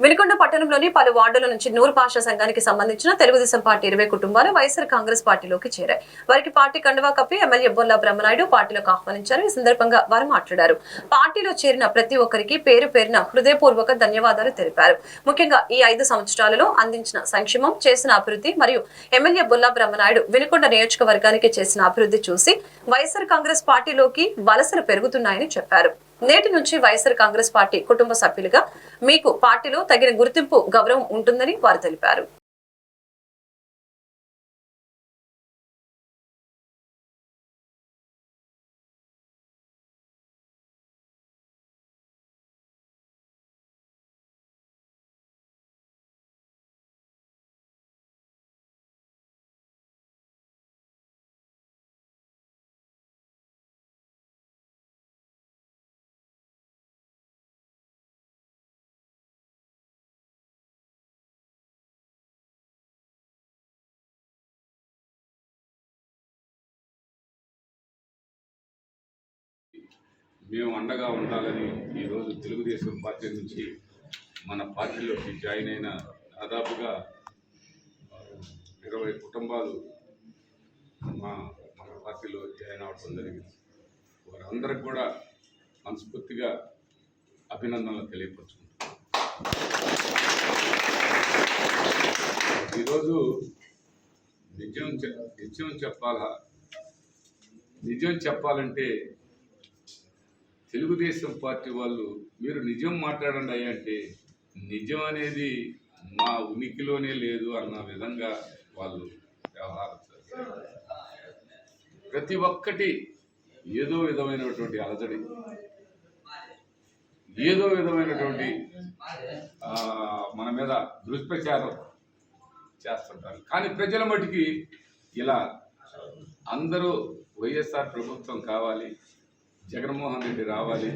వెనుకొండ పట్టణంలోని పలు వార్డుల నుంచి నూరు భాషా సంఘానికి సంబంధించిన తెలుగుదేశం పార్టీ ఇరవై కుటుంబాలు వైఎస్ఆర్ కాంగ్రెస్ పార్టీలోకి చేరాయి. వారికి పార్టీ కండువా కప్పి ఎమ్మెల్యే బొల్లా బ్రహ్మనాయుడు పార్టీలోకి ఆహ్వానించారు. ఈ సందర్భంగా వారు మాట్లాడారు. పార్టీలో చేరిన ప్రతి ఒక్కరికి పేరు పేరున హృదయపూర్వక ధన్యవాదాలు తెలిపారు. ముఖ్యంగా ఈ ఐదు సంవత్సరాలలో అందించిన సంక్షేమం చేసిన అభివృద్ధి మరియు ఎమ్మెల్యే బొల్లా బ్రహ్మనాయుడు వెనుకొండ నియోజకవర్గానికి చేసిన అభివృద్ధి చూసి వైఎస్ఆర్ కాంగ్రెస్ పార్టీలోకి వలసలు పెరుగుతున్నాయని చెప్పారు. నేటి నుంచి వైఎస్ఆర్ కాంగ్రెస్ పార్టీ కుటుంబ సభ్యులుగా మీకు పార్టీలో తగిన గుర్తింపు గౌరవం ఉంటుందని వారు తెలిపారు. మేము అండగా ఉండాలని ఈరోజు తెలుగుదేశం పార్టీ నుంచి మన పార్టీలోకి జాయిన్ అయిన దాదాపుగా ఇరవై కుటుంబాలు మా మన పార్టీలో జాయిన్ అవడం జరిగింది. వారందరికి కూడా మనస్ఫూర్తిగా అభినందనలు తెలియపరుచుకుంటున్నాం. ఈరోజు నిజం నిజం చెప్పాలా? నిజం చెప్పాలంటే తెలుగుదేశం పార్టీ వాళ్ళు మీరు నిజం మాట్లాడండి అయ్యా అంటే నిజం అనేది మా ఉనికిలోనే లేదు అన్న విధంగా వాళ్ళు వ్యవహారం చేస్తారు. ప్రతి ఒక్కటి ఏదో విధమైనటువంటి అలజడి ఏదో విధమైనటువంటి మన మీద దుష్ప్రచారం చేస్తుంటారు కానీ ప్రజల మటుకి ఇలా అందరూ వైఎస్ఆర్ ప్రభుత్వం కావాలి జగన్మోహన్ రెడ్డి రావాలి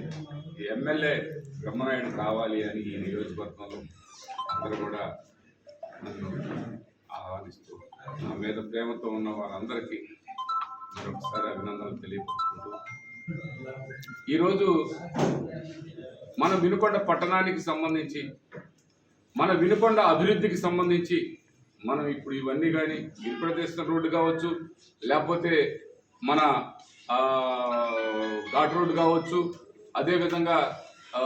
ఎమ్మెల్యే బ్రహ్మనాయుడు రావాలి అని ఈ నియోజకవర్గంలో అందరూ కూడా నన్ను ఆహ్వానిస్తూ నా మీద ప్రేమతో ఉన్న వారందరికీ మరొకసారి అభినందనలు తెలియపరుచుకుంటూ ఈరోజు మన వినుకొండ పట్టణానికి సంబంధించి మన వినుకొండ అభివృద్ధికి సంబంధించి మనం ఇప్పుడు ఇవన్నీ కానీ ఇరుప్రదేశ్ రోడ్డు కావచ్చు లేకపోతే మన ఘాట్ రోడ్ కావచ్చు. అదేవిధంగా